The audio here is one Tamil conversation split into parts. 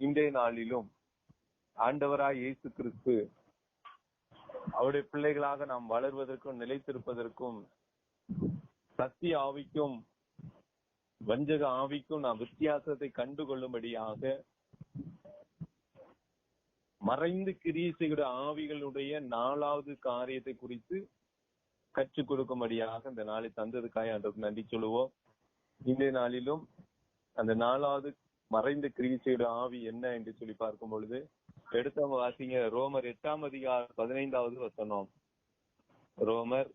இன்றைய நாளிலும் ஆண்டவராய் இயேசு கிறிஸ்து அவருடைய பிள்ளைகளாக நாம் வளர்வதற்கும் நிலைத்திருப்பதற்கும் சக்தி ஆவிக்கும் வஞ்சக ஆவிக்கும் நாம் வித்தியாசத்தை கண்டுகொள்ளும்படியாக மறைந்து கிரியை செய்கிற ஆவிகளுடைய நாலாவது காரியத்தை குறித்து கற்றுக் கொடுக்கும்படியாக இந்த நாளை தந்ததுக்காக ஆண்டவருக்கு நன்றி சொல்லுவோம். இன்றைய நாளிலும் அந்த நாலாவது மறைந்த கிரியை செய்கிற ஆவி என்ன என்று சொல்லி பார்க்கும் பொழுது எடுத்தவங்க வாசிங்க ரோமர் எட்டாம் அதிகாரம் பதினைந்தாவது வசனம். ரோமர்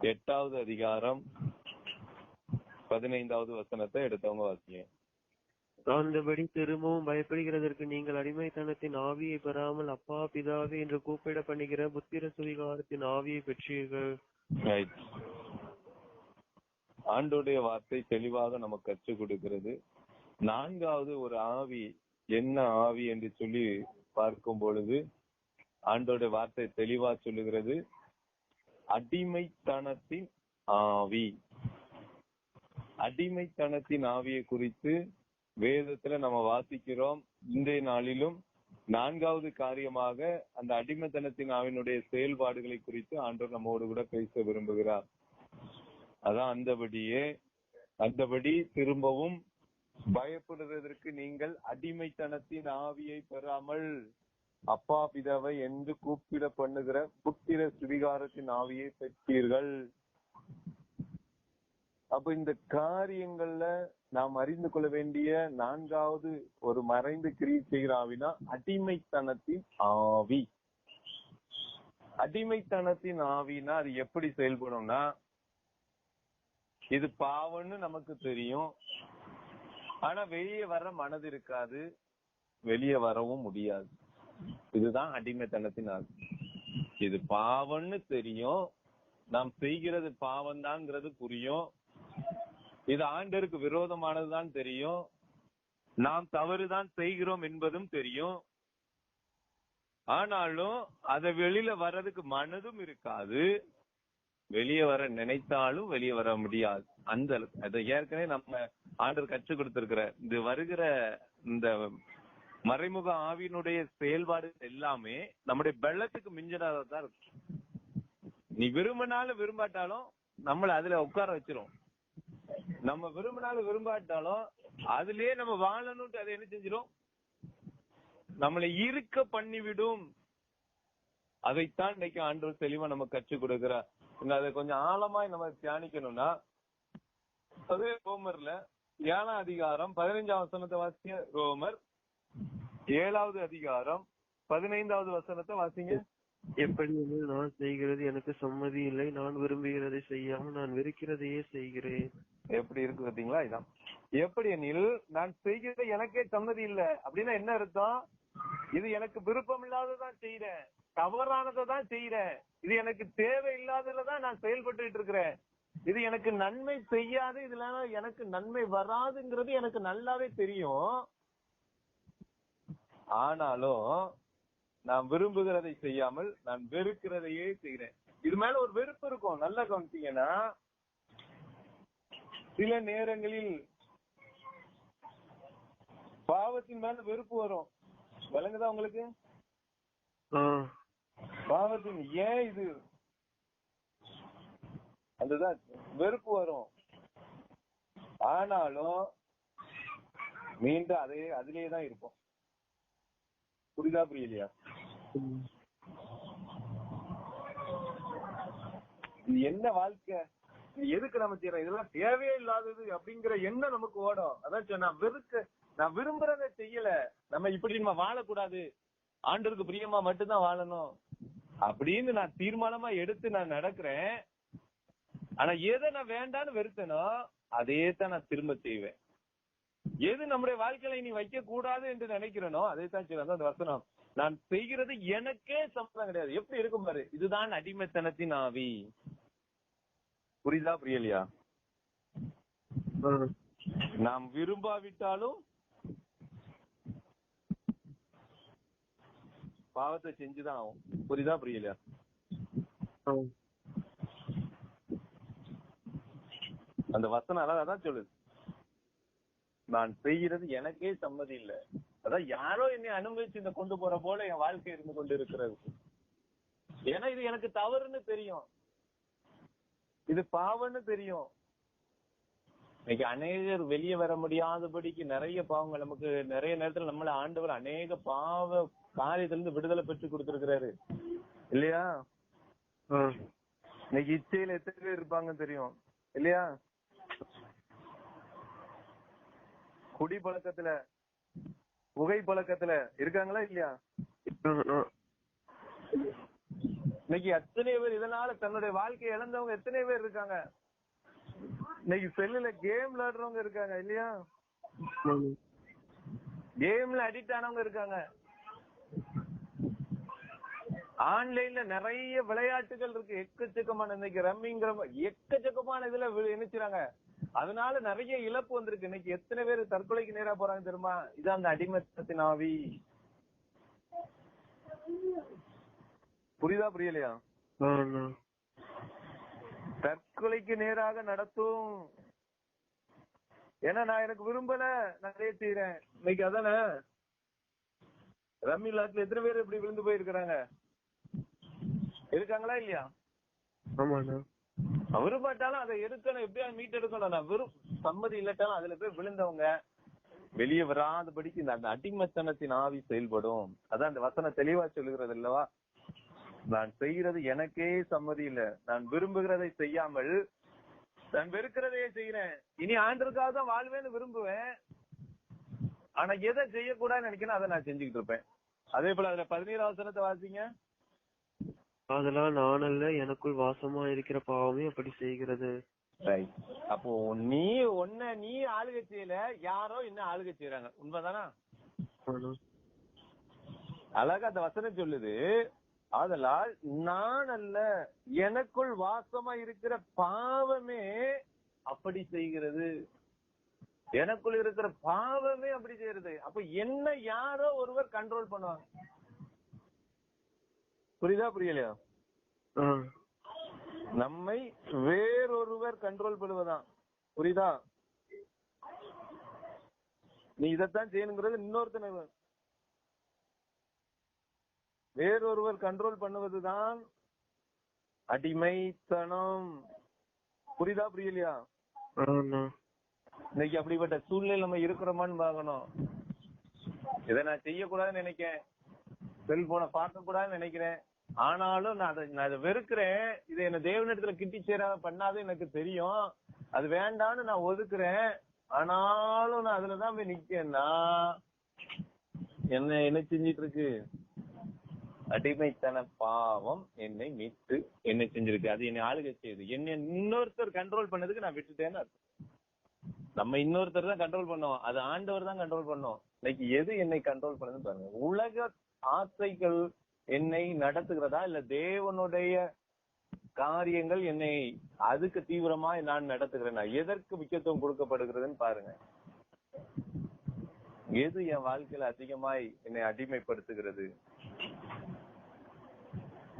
எட்டாவது அதிகாரம் பதினைந்தாவது வசனத்தை எடுத்தவங்க வாசிங்க. ஆனந்தபடி திரும்பவும் பயப்படுகிறதற்கு நீங்கள் அடிமைத்தனத்தின் ஆவியை பெறாமல் அப்பா பிதாவே என்று கூப்பிட பண்ணுகிற புத்திர சுவிகாரத்தின் ஆவியை பெற்றீர்கள். ஆண்டோடைய வார்த்தை தெளிவாக நமக்கு கற்றுக் கொடுக்கிறது. நான்காவது ஒரு ஆவி என்ன ஆவி என்று சொல்லி பார்க்கும் பொழுது ஆண்டோட வார்த்தை தெளிவா சொல்லுகிறது. அடிமைத்தனத்தின் ஆவி. அடிமைத்தனத்தின் ஆவியை குறித்து வேதத்துல நம்ம வாசிக்கிறோம். இன்றைய நாளிலும் நான்காவது காரியமாக அந்த அடிமைத்தனத்தின் ஆவினுடைய செயல்பாடுகளை குறித்து ஆண்டோர் நம்மோடு கூட பேச விரும்புகிறார். அதான் அந்தபடியே அந்தபடி திரும்பவும் பயப்படுவதற்கு நீங்கள் அடிமைத்தனத்தின் ஆவியை பெறாமல் அப்பா பிதாவை என்று கூப்பிட பண்ணுகிற புத்திர சுவிகாரத்தின் ஆவியை பெற்றீர்கள். அப்ப இந்த காரியங்கள்ல நாம் அறிந்து கொள்ள வேண்டிய நான்காவது ஒரு மறைந்து கிரியை செய்கிற ஆவினா அடிமைத்தனத்தின் ஆவி. அடிமைத்தனத்தின் ஆவினா அது எப்படி செயல்படும்னா இது பாவம்னு நமக்கு தெரியும். ஆனா வெளியே வர மனது இருக்காது. வெளியே வரவும் முடியாது. இதுதான் அடிமைத்தனத்தின் ஆகும் இது பாவம்னு தெரியும். நாம் செய்கிறது பாவம் தான்ங்கிறது புரியும். இது ஆண்டருக்கு விரோதமானதுதான் தெரியும். நாம் தவறுதான் செய்கிறோம் என்பதும் தெரியும். ஆனாலும் அத வெளியில வர்றதுக்கு மனதும் இருக்காது. வெளியே வர நினைத்தாலும் வெளியே வர முடியாது. அந்த அளவுக்கு. அதை ஏற்கனவே நம்ம ஆண்டர் கற்றுக் கொடுத்திருக்கிற இது வருகிற இந்த மறைமுக ஆவியினுடைய செயல்பாடு எல்லாமே நம்முடைய பெள்ளத்துக்கு மிஞ்சினதா இருக்கு. நீ விரும்பினாலும் விரும்பாட்டாலும் நம்மள அதுல உட்கார வச்சிரும். நம்ம விரும்பினாலும் விரும்பாட்டாலும் அதுலயே நம்ம வாழணும்ட்டு அதை என்ன செஞ்சிடும் நம்மளை இருக்க பண்ணிவிடும். அதைத்தான் இன்னைக்கு ஆண்டவர் தெளிவா நம்ம கற்றுக் கொடுக்கிறார். அதை கொஞ்சம் ஆழமாய் நம்ம தியானிக்கணும்னா அதே ரோமர்ல ஏழாம் அதிகாரம் பதினைஞ்சாம் வசனத்தை வாசிங்க. ரோமர் ஏழாவது அதிகாரம் பதினைந்தாவது வசனத்தை வாசிங்க. எப்படி நான் செய்கிறது எனக்கு சம்மதி இல்லை. நான் விரும்புகிறதை செய்யாமல் நான் வெறுக்கிறதையே செய்கிறேன். எப்படி இருக்கு பாத்தீங்களா இதான். எப்படி எனில் நான் செய்கிறது எனக்கே சம்மதி இல்ல. அப்படின்னா என்ன அர்த்தம்? இது எனக்கு விருப்பம் இல்லாததான் செய்யறேன் தவறானதை தான் செய்யறேன் இது எனக்கு தேவை இல்லாததுலதான் நான் செயல்பட்டுட்டு இருக்கிறேன். இது எனக்கு நன்மை செய்யாது இதுல எனக்கு நன்மை வராதுங்கிறது எனக்கு நல்லாவே தெரியும். ஆனாலும் நான் விரும்புகிறதை செய்யாமல் நான் வெறுக்கிறதையே செய்கிறேன் இது மேல ஒரு வெறுப்பு இருக்கும். நல்லா கவனிச்சீங்கன்னா சில நேரங்களில் பாவத்தின் மேல வெறுப்பு வரும். விளங்குதா உங்களுக்கு? பாவத்தின் ஏன் இது? அதுதான் வெறுப்பு வரும். ஆனாலும் மீண்டும் அதே அதுலயே தான் இருப்போம். புரியுதா புரியலையா? இது என்ன வாழ்க்கை? எதுக்கு நம்ம செய்யறோம்? இதெல்லாம் தேவையே இல்லாதது அப்படிங்கிற எண்ணம் நமக்கு ஓடும். அதான் சொன்ன நான் வெறுக்க நான் விரும்புறத செய்யல. நம்ம இப்படி நம்ம வாழக்கூடாது. ஆண்டருக்கு பிரியமா மட்டும்தான் வாழணும். அப்படின்னு நான் தீர்மானமா எடுத்து நான் நடக்கிறேன். ஆனா எதை நான் வேண்டான்னு வெறுத்தனோ அதே தான் நான் திரும்ப செய்வேன். எது நம்முடைய வாழ்க்கையில இனி வைக்க கூடாது என்று நினைக்கிறேனோ அதே தான் அதான் அந்த வசனம். நான் செய்கிறது எனக்கே சம்மதம் கிடையாது. எப்படி இருக்கும் பாரு? இதுதான் அடிமைத்தனத்தின் ஆவி. புரியுதா புரியலையா? நாம் விரும்பாவிட்டாலும் பாவத்தை செஞ்சுதான் ஆகும். புரியுதா புரியலையா. அந்த வசனம் அதான் அதான் சொல்லுது. நான் செய்கிறது எனக்கே சம்மதி இல்ல. அதான் யாரோ என்னை அனுபவிச்சு இந்த கொண்டு போற போல என் வாழ்க்கை இருந்து கொண்டு இருக்கிறது ஏன்னா இது எனக்கு தவறுன்னு தெரியும். இது பாவம்னு தெரியும். இன்னைக்கு அநேகர் வெளியே வர முடியாதபடிக்கு நிறைய பாவங்கள் நமக்கு நிறைய நேரத்துல நம்மள ஆண்டவர் அநேக பாவ காரியத்துல இருந்து விடுதலை பெற்று கொடுத்திருக்கிறாரு. இல்லையா. இன்னைக்கு இச்சையில எத்தனை பேர் இருப்பாங்கன்னு தெரியும். இல்லையா? குடி பழக்கத்துல புகை பழக்கத்துல இருக்காங்களா இல்லையா. இன்னைக்கு எத்தனை பேர் இதனால தன்னுடைய வாழ்க்கையை இழந்தவங்க எத்தனை பேர் இருக்காங்க? இன்னைக்கு செல்லுல கேம் விளையாடுறவங்க இருக்காங்க இல்லையா. கேம்ல அடிக்ட் ஆனவங்க இருக்காங்க. ஆன்லைன்ல நிறைய விளையாட்டுகள் இருக்கு. எக்கச்சக்கமான இன்னைக்கு ரம்மிங்கிற எக்கச்சக்கமான இதுல இணைச்சுறாங்க. அதனால நிறைய இழப்பு வந்திருக்கு. இன்னைக்கு எத்தனை பேர் தற்கொலைக்கு நேரா போறாங்க தெரியுமா? இதான் அந்த அடிமத்தத்தின் ஆவி. புரியுதா புரியலையா? தற்கொலைக்கு நேராக நடத்தும். ஏன்னா நான் எனக்கு விரும்பல நான் நிறைய செய்யறேன் இன்னைக்கு அதானே? ரம்மி விளையாட்டுல எத்தனை பேர் இப்படி விழுந்து போயிருக்கிறாங்க? இருக்காங்களா இல்லையா? விரும்பாட்டாலும் அதை எடுக்கணும். எப்படியா மீட் எடுக்கணும். நான் விரும் சம்மதி இல்லாட்டாலும் அதுல போய் விழுந்தவங்க வெளியே வராதபடிக்கு இந்த அந்த அடிமத்தனத்தின் ஆவி செயல்படும். அதான் அந்த வசனம் தெளிவா சொல்லுகிறது அல்லவா? நான் செய்கிறது எனக்கே சம்மதி இல்ல. நான் விரும்புகிறதை செய்யாமல் நான் வெறுக்கிறதையே செய்யறேன் இனி ஆண்டருக்காக தான் வாழ்வேன்னு விரும்புவேன். ஆனா எதை செய்யக்கூடாதுன்னு நினைக்கிறேன் அதை நான் செஞ்சுக்கிட்டு இருப்பேன். அதே போல அதுல பதினேழு வசனத்தை வாசிங்க. அதெல்லாம் நான் அல்ல எனக்குள் வாசமா இருக்கிற பாவமே அப்படி செய்கிறது. அப்போ நீ ஒன்ன நீ ஆளுகை செய்யல யாரோ இன்னும் ஆளுகை செய்யறாங்க உண்மைதானா? அழகா அந்த வசனம் சொல்லுது. ஆதலால் நான் அல்ல எனக்குள் வாசமா இருக்கிற பாவமே அப்படி செய்கிறது. எனக்குள் இருக்கிற பாவமே அப்படி செய்யறது அப்ப என்ன யாரோ ஒருவர் கண்ட்ரோல் பண்ணுவாங்க. புரியுதா புரியலையா? நம்மை வேறொருவர் கண்ட்ரோல் பண்ணுவதான் புரியுதா? நீ இதைத்தான் செய்யணுங்கிறது இன்னொருத்தனை வேறொருவர் கண்ட்ரோல் பண்ணுவதுதான் அடிமைத்தனம். புரியுதா புரியலையா? இன்னைக்கு அப்படிப்பட்ட சூழ்நிலை நம்ம இருக்கிறோமான்னு பார்க்கணும். இதை நான் செய்யக்கூடாதுன்னு நினைக்கிறேன். செல்போனை பார்க்க கூடாதுன்னு நினைக்கிறேன். ஆனாலும் நான் அதை நான் அதை வெறுக்கிறேன். இது என்ன தேவனிடத்துல கிட்டி சேர பண்ணாது எனக்கு தெரியும். அது வேண்டான்னு நான் ஒதுக்குறேன். ஆனாலும் நான் அதுலதான் போய் நிக்கேன்னா என்ன என்ன செஞ்சிட்டு இருக்கு? அடிமைத்தன பாவம் என்னை மீட்டு என்ன செஞ்சிருக்கு. அது என்னை ஆளுகை செய்யுது என்னை இன்னொருத்தர் கண்ட்ரோல் பண்ணதுக்கு நான் விட்டுட்டேன்னு நம்ம இன்னொருத்தர் தான் கண்ட்ரோல் பண்ணோம் அது ஆண்டவர் தான் கண்ட்ரோல் பண்ணோம் இன்னைக்கு எது என்னை கண்ட்ரோல் பண்ணுதுன்னு பாருங்க. உலக ஆசைகள் என்னை நடத்துகிறதா? இல்ல தேவனுடைய காரியங்கள் என்னை அதுக்கு தீவிரமா நான் நடத்துகிறேன்? எதற்கு முக்கியத்துவம் கொடுக்கப்படுகிறதுன்னு பாருங்க. எது என் வாழ்க்கையில அதிகமாய் என்னை அடிமைப்படுத்துகிறது?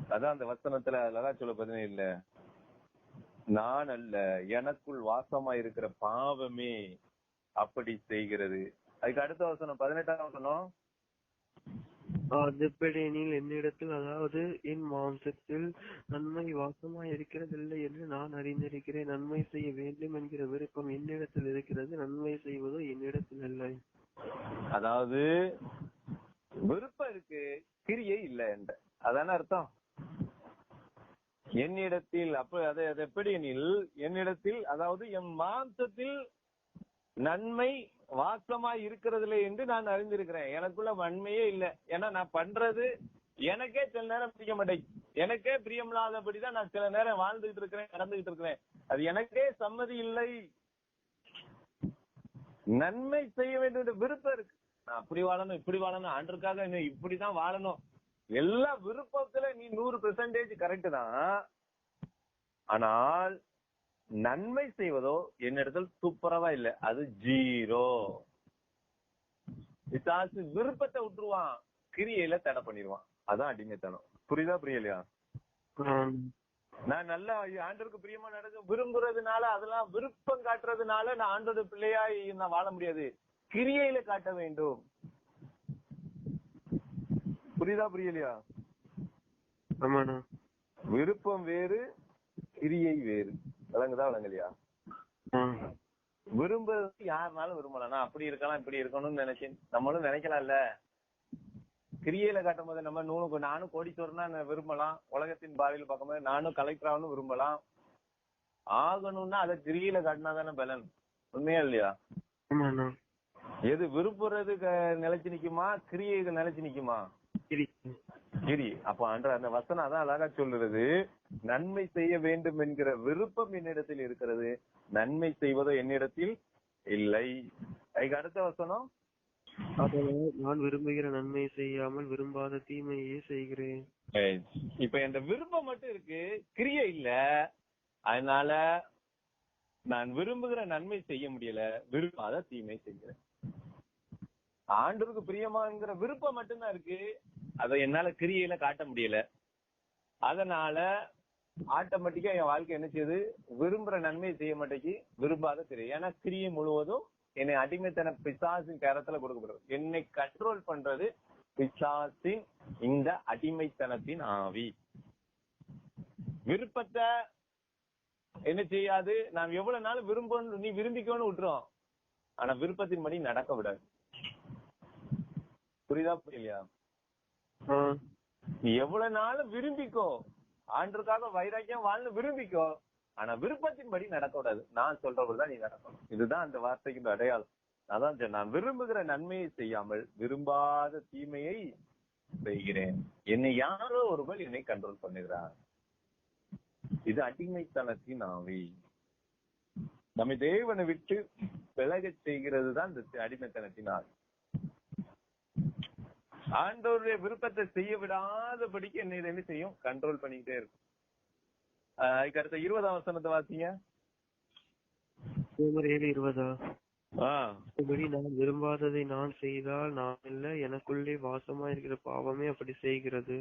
அதான் அந்த வசனத்துல அழகா சொல்ல இல்ல. நான் அல்ல எனக்குள் வாசமா இருக்கிற பாவமே அப்படி செய்கிறது. அதுக்கு அடுத்த வசனம் பதினெட்டாம் வசனம். என்னிடத்தில் அதாவது என் மாம்சத்தில் நன்மை வாசமாய் இருக்கிறதில்லை என்று நான் அறிந்திருக்கிறேன். நன்மை செய்ய வேண்டும் என்கிற விருப்பம் என்னிடத்தில் இருக்கிறது நன்மை செய்வதோ என்னிடத்தில் இல்லை. அதாவது விருப்பம் இருக்கு கிரியை இல்ல என்ற. அதான அர்த்தம்? என்னிடத்தில் அப்ப அது எப்படி எனில் என்னிடத்தில் அதாவது என் மாம்சத்தில் நன்மை வாசமாய் இருக்கிறதுல என்று நான் அறிந்திருக்கிறேன். எனக்குள்ள வன்மையே இல்ல. ஏன்னா நான் பண்றது எனக்கே சில நேரம் பிடிக்க மாட்டேங்குது எனக்கே பிரியமில்லாதபடிதான் நான் சில நேரம் வாழ்ந்துகிட்டு இருக்கிறேன் நடந்துகிட்டு இருக்கிறேன். அது எனக்கே சம்மதி இல்லை. நன்மை செய்ய வேண்டும் என்ற விருப்பம் இருக்கு. நான் அப்படி வாழணும் இப்படி வாழணும் அன்றுக்காக இன்னும் இப்படிதான் வாழணும். எல்லா விருப்பத்துல நீ நூறு பெர்சன்டேஜ் கரெக்ட் தான். ஆனால் நன்மை செய்வதோ என்னிடத்தில் துப்புரவா இல்ல. அது ஜீரோ. பிசாசு விருப்பத்தை விட்டுருவான் கிரியையில தடை பண்ணிடுவான். அதான் அடிமைத்தனம். புரியுதா புரியலையா. நான் நல்லா ஆண்டவருக்கு பிரியமா நடக்க விரும்புறதுனால அதெல்லாம் விருப்பம் காட்டுறதுனால நான் ஆண்டோட பிள்ளையா நான் வாழ முடியாது. கிரியையில காட்ட வேண்டும். புரியுதா புரியலையா? ஆமாண்ணா. விருப்பம் வேறு கிரியை வேறு. விளங்குதா விளங்கலையா? விரும்புறது யாருனாலும் விரும்பலாம் அப்படி இருக்கலாம் இப்படி இருக்கணும்னு நினைச்சேன். நம்மளும் நினைக்கலாம்ல. கிரியையில காட்டும் போது நம்ம நூறு நானும் கோடீஸ்வரனா விரும்பலாம்? உலகத்தின் பாதையில பார்க்கும்போது நானும் கலெக்டர் ஆகணும் விரும்பலாம். ஆகணும்னா அதை கிரியில காட்டினா தானே பலன். உண்மையா இல்லையா? எது விரும்புறது நிலைச்சு நிக்குமா? கிரியைகள் நிலைச்சு நிக்குமா? கிரி அப்ப அன்ற அந்த வசனம் அதான் அழகா சொல்லுறது நன்மை செய்ய வேண்டும் என்கிற விருப்பம் என்னிடத்தில் இருக்கிறது. நன்மை செய்வதோ என்னிடத்தில் இல்லை. அதுக்கு அடுத்த வசனம்? நான் விரும்புகிற நன்மை செய்யாமல் விரும்பாத தீமையே செய்கிறேன். இப்ப என் விருப்பம் மட்டும் இருக்கு. கிரியை இல்ல. அதனால நான் விரும்புகிற நன்மை செய்ய முடியல. விரும்பாத தீமை செய்கிறேன். ஆண்டவருக்கு பிரியமாங்கிற விருப்பம் மட்டும்தான் இருக்கு. அதை என்னால கிரியையில காட்ட முடியல. அதனால ஆட்டோமேட்டிக்கா என் வாழ்க்கை என்ன செய்யுது? விரும்புற நன்மையை செய்ய மாட்டேங்கி விரும்பாத தெரியும் ஏன்னா கிரியை முழுவதும் என்னை அடிமைத்தன பிசாசின் கரத்துல கொடுக்கப்படுது. என்னை கண்ட்ரோல் பண்றது பிசாசின் இந்த அடிமைத்தனத்தின் ஆவி. விருப்பத்தை என்ன செய்யாது? நாம் எவ்வளவு நாள் விரும்பணும் நீ விரும்பிக்கணும்னு விட்டுறோம். ஆனா விருப்பத்தின்படி நடக்க விடாது. புரியுதா புரியலையா? எவ்வளவு நாளும் விரும்பிக்கோ. ஆண்டுக்காக வைராக்கியம் வாழ்ந்து விரும்பிக்கோ. ஆனா விருப்பத்தின்படி நடக்கூடாது நான் சொல்றபடிதான் நீ நடக்கணும். இதுதான் அந்த வார்த்தைக்கு அடையாளம். அதான் நான் விரும்புகிற நன்மையை செய்யாமல் விரும்பாத தீமையை செய்கிறேன். என்னை யாரோ ஒருவர் என்னை கண்ட்ரோல் பண்ணுகிறார். இது அடிமைத்தனத்தின் ஆவி. நம்மை தேவனை விட்டு விலக செய்கிறது தான் இந்த அடிமைத்தனத்தின் ஆவி. ஆண்டவருடைய விருப்பத்தை செய்ய விடாதபடிக்கு என்னை என்ன செய்யும்? கண்ட்ரோல் பண்ணிக்கிட்டே இருக்கும். அதுக்கு அடுத்த இருபதாம் வசனத்தை வாசிங்க. இருபதா நான் விரும்பாததை நான் செய்தால் நான் இல்ல எனக்குள்ளே வாசமா இருக்கிற பாவமே அப்படி செய்கிறது.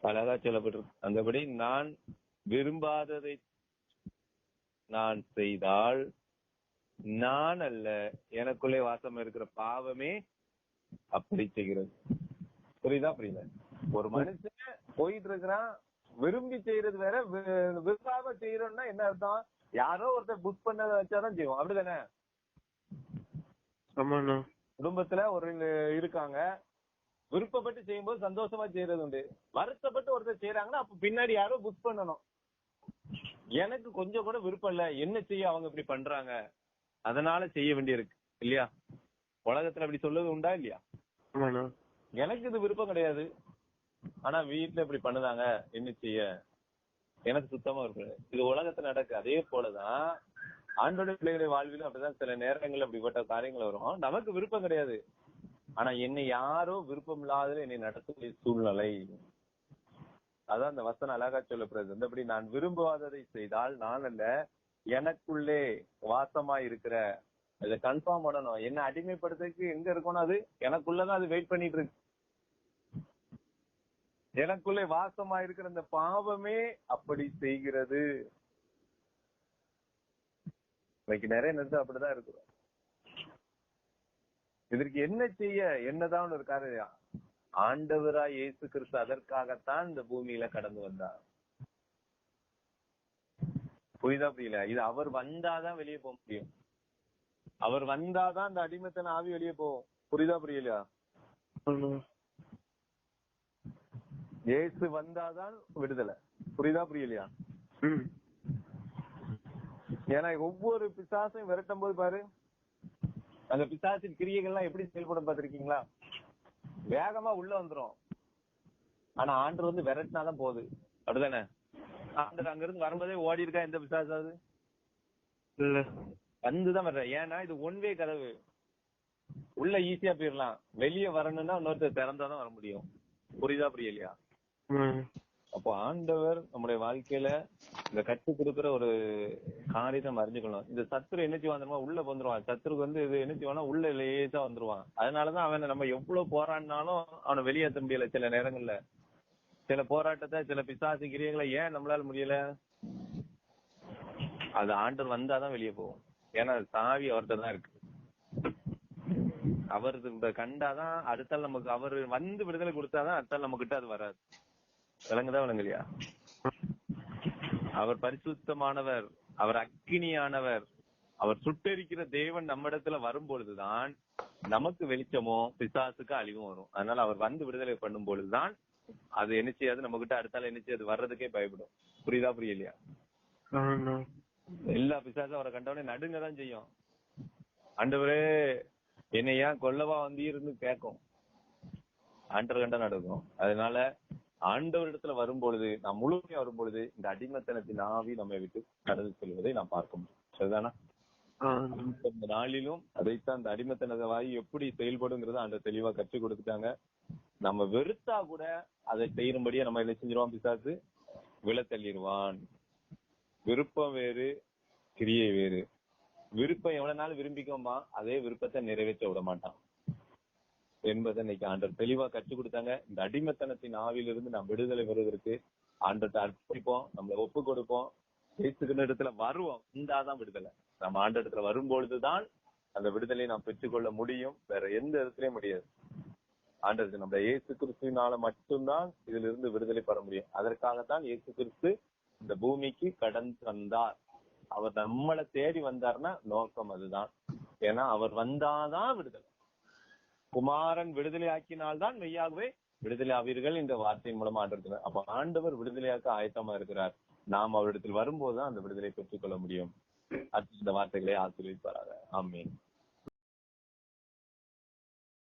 அழகா சொல்லப்பட்டிருக்கு. அந்தபடி நான் விரும்பாததை நான் செய்தால் நான் அல்ல எனக்குள்ளே வாசம் இருக்கிற பாவமே அப்படி செய்கிறது. புரியுதா? புரியல ஒரு மனுஷன் போயிட்டு இருக்கிறான் விரும்பி செய்யறது வேற விரும்பாம செய்யறோம்னா என்ன அர்த்தம்? யாரோ ஒருத்தர் புக் பண்ணதை வச்சாதான் செய்வோம் அப்படிதானே? குடும்பத்துல ஒரு இருக்காங்க. விருப்பப்பட்டு செய்யும்போது சந்தோஷமா செய்யறது உண்டு. வருத்தப்பட்டு ஒருத்தர் செய்யறாங்கன்னா அப்ப பின்னாடி யாரோ புக் பண்ணணும். எனக்கு கொஞ்சம் கூட விருப்பம் இல்ல. என்ன செய்ய அவங்க இப்படி பண்றாங்க? அதனால செய்ய வேண்டியிருக்கு. இல்லையா? உலகத்துல அப்படி சொல்றது உண்டா இல்லையா? எனக்கு இது விருப்பம் கிடையாது. ஆனா வீட்டுல இப்படி பண்ணுதாங்க என்ன செய்ய? எனக்கு சுத்தமா இருக்கு இது உலகத்துல நடக்கு. அதே போலதான் ஆண்டோட பிள்ளைகளுடைய வாழ்விலும் அப்படிதான் சில நேரங்கள்ல அப்படிப்பட்ட காரியங்கள் வரும். நமக்கு விருப்பம் கிடையாது. ஆனா என்னை யாரோ விருப்பம் இல்லாத என்னை நடத்தக்கூடிய சூழ்நிலை. அதான் அந்த வசனம் அழகா சொல்லப்படுறது அந்தபடி நான் விரும்பாததை செய்தால் நான் அல்ல எனக்குள்ளே வாசமா இருக்கிற இதை கன்ஃபார்ம் பண்ணணும். என்ன அடிமைப்படுத்துறதுக்கு எங்க இருக்கணும் அது? எனக்குள்ளதான் அது வெயிட் பண்ணிட்டு இருக்கு. எனக்குள்ளே வாசமா இருக்கிற அந்த பாவமே அப்படி செய்கிறது. இன்னைக்கு நிறைய நேரத்தில் அப்படிதான் இருக்கிறோம் இதற்கு என்ன செய்ய? என்னதான் ஒரு காரியம். ஆண்டவரா இயேசு கிறிஸ்து அதற்காகத்தான் இந்த பூமியில கடந்து வந்தார். புரியுதா புரியல? இது அவர் வந்தாதான் வெளியே போக முடியும். அவர் வந்தாதான் இந்த அடிமைத்தன ஆவி வெளியே போகும். புரியுதா புரியலையா. இயேசு வந்தாதான் விடுதலை. புரியுதா புரியலையா? ஏன்னா ஒவ்வொரு பிசாசையும் விரட்டும் போது பாரு அந்த பிசாசின் கிரியைகள்லாம் எப்படி செயல்படும் பாத்திருக்கீங்களா வேகமா உள்ள வந்துரும். ஆனா ஆண்டு வந்து விரட்டினாதான் போகுது. அப்படிதானே? ஆண்டர் அங்க இருந்து வரும்போதே ஓடி இருக்கா எந்த பிசாசாவது? இல்ல. வந்துதான் வர்ற ஏன்னா இது ஒன் வே கதவு. உள்ள ஈஸியா போயிடலாம் வெளியே வரணும்னா இன்னொருத்தர் திறந்தாதான் வர முடியும். புரியுதா புரியலையா. அப்போ ஆண்டவர் நம்முடைய வாழ்க்கையில இந்த கற்றுக் கொடுக்கிற ஒரு காரியத்தை நம்ம அறிஞ்சுக்கணும். இந்த சத்துரு என்ன செய்வான் தெரியுமா? உள்ள வந்துருவான். சத்துருக்கு வந்து இது என்ன செய்வானா உள்ள லேசா வந்துருவான். அதனாலதான் அவனை நம்ம எவ்வளவு போராடினாலும் அவனை வெளியேற்ற முடியல சில நேரங்கள்ல. சில போராட்டத்தை சில பிசாசு கிரியைகளை ஏன் நம்மளால முடியல? அது ஆண்டவர் வந்தாதான் வெளியே போகும். ஏன்னா சாவி அவர்கிட்ட தான் இருக்கு. அவர் கண்டாதான் அடுத்தால் நமக்கு அவர் வந்து விடுதலை கொடுத்தாதான் அடுத்தால் நம்ம கிட்ட அது வராது. விளங்குதா விளங்கலையா? அவர் பரிசுத்தமானவர் அவர் அக்கினியானவர் அவர் சுட்டெரிக்கிற தேவன் நம்ம இடத்துல வரும் பொழுதுதான் நமக்கு வெளிச்சமோ பிசாசுக்கு அழிவும் வரும். அதனால அவர் வந்து விடுதலை பண்ணும் பொழுதுதான் அது என்ன செய்யாது? நம்ம கிட்ட அடுத்தால என்ன செய்யாது? வர்றதுக்கே பயப்படும். புரியுதா புரியலையா? எல்லா பிசாசும் அவரை கண்டவனே நடுங்க தான் செய்யும். ஆண்டவரே என்னை ஏன் கொல்லவா வந்தீர்னு கேட்கும். ஆண்டவர் கண்ட நடக்கும். அதனால ஆண்டவரிடத்துல வரும்பொழுது நாம் முழுமையா வரும்பொழுது இந்த அடிமத்தனத்தின் ஆவி நம்மை விட்டு கடந்து செல்வதை நாம் பார்க்க முடியும். சரிதானா? இந்த நாளிலும் அதைத்தான் அந்த அடிமத்தனத வாய் எப்படி செயல்படுங்கிறத அந்த தெளிவா கற்றுக் கொடுத்துட்டாங்க. நம்ம வெறுத்தா கூட அதை செய்யும்படியா நம்ம என்ன செஞ்சிருவான் பிசாசு? விழ தள்ளிடுவான் விருப்பம் வேறு கிரியை வேறு. விருப்பம் எவ்வளவு நாள் விரும்பிக்கோமா அதே விருப்பத்தை நிறைவேற்ற விட மாட்டான் என்பதை இன்னைக்கு ஆண்டர் தெளிவா கற்றுக் கொடுத்தாங்க. இந்த அடிமத்தனத்தின் ஆவிலிருந்து நாம் விடுதலை பெறுவதற்கு ஆண்டத்தை அர்ப்பணிப்போம் நம்மளை ஒப்பு கொடுப்போம். இயேசுகிற இடத்துல வருவோம். இந்தாதான் விடுதலை. நம்ம ஆண்ட இடத்துல வரும்பொழுதுதான் அந்த விடுதலையை நாம் பெற்றுக்கொள்ள முடியும். வேற எந்த இடத்துலயும் முடியாது. ஆண்டருக்கு நம்ம இயேசு கிறிஸ்துவினால மட்டும்தான் இதுல இருந்து விடுதலை பெற முடியும். அதற்காகத்தான் இயேசு கிறிஸ்து இந்த பூமிக்கு கடந்து வந்தார் அவர் நம்மளை தேடி வந்தார்னா நோக்கம் அதுதான். ஏன்னா அவர் வந்தாதான் விடுதலை. குமாரன் விடுதலை ஆக்கினால்தான் மெய்யாகவே விடுதலை ஆவீர்கள் இந்த வார்த்தையின் மூலமா ஆண்டு அப்ப ஆண்டவர் விடுதலையாக்க ஆயத்தமா இருக்கிறார். நாம் அவரிடத்தில் வரும்போதுதான் அந்த விடுதலை பெற்றுக்கொள்ள முடியும். அடுத்து இந்த வார்த்தைகளை ஆசீர்வதிப்பாராக. ஆமீன்.